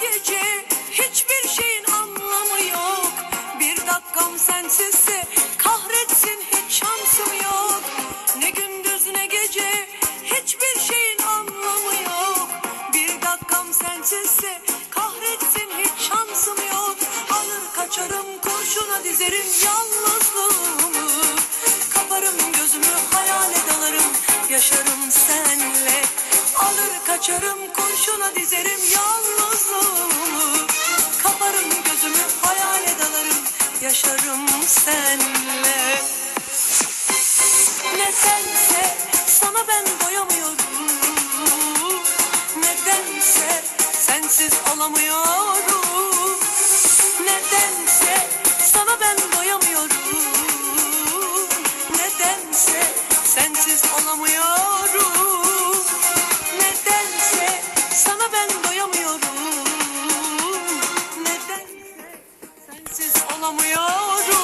gece hiçbir şeyin anlamı yok. Bir dakikam sensizse kahretsin hiç şansım yok. Ne gündüz ne gece hiçbir şeyin anlamı yok. Bir dakikam sensizse kahretsin hiç şansım yok. Alır kaçarım kurşuna dizerim yalnızlığımı. Kaparım gözümü hayale dalarım yaşarım. Açarım kurşuna dizerim yalnızlığımı Kaparım gözümü hayale dalarım Yaşarım senle Nedense sana ben doyamıyorum Nedense sensiz olamıyorum Nedense sana ben doyamıyorum Nedense sensiz olamıyorum ağlamıyorum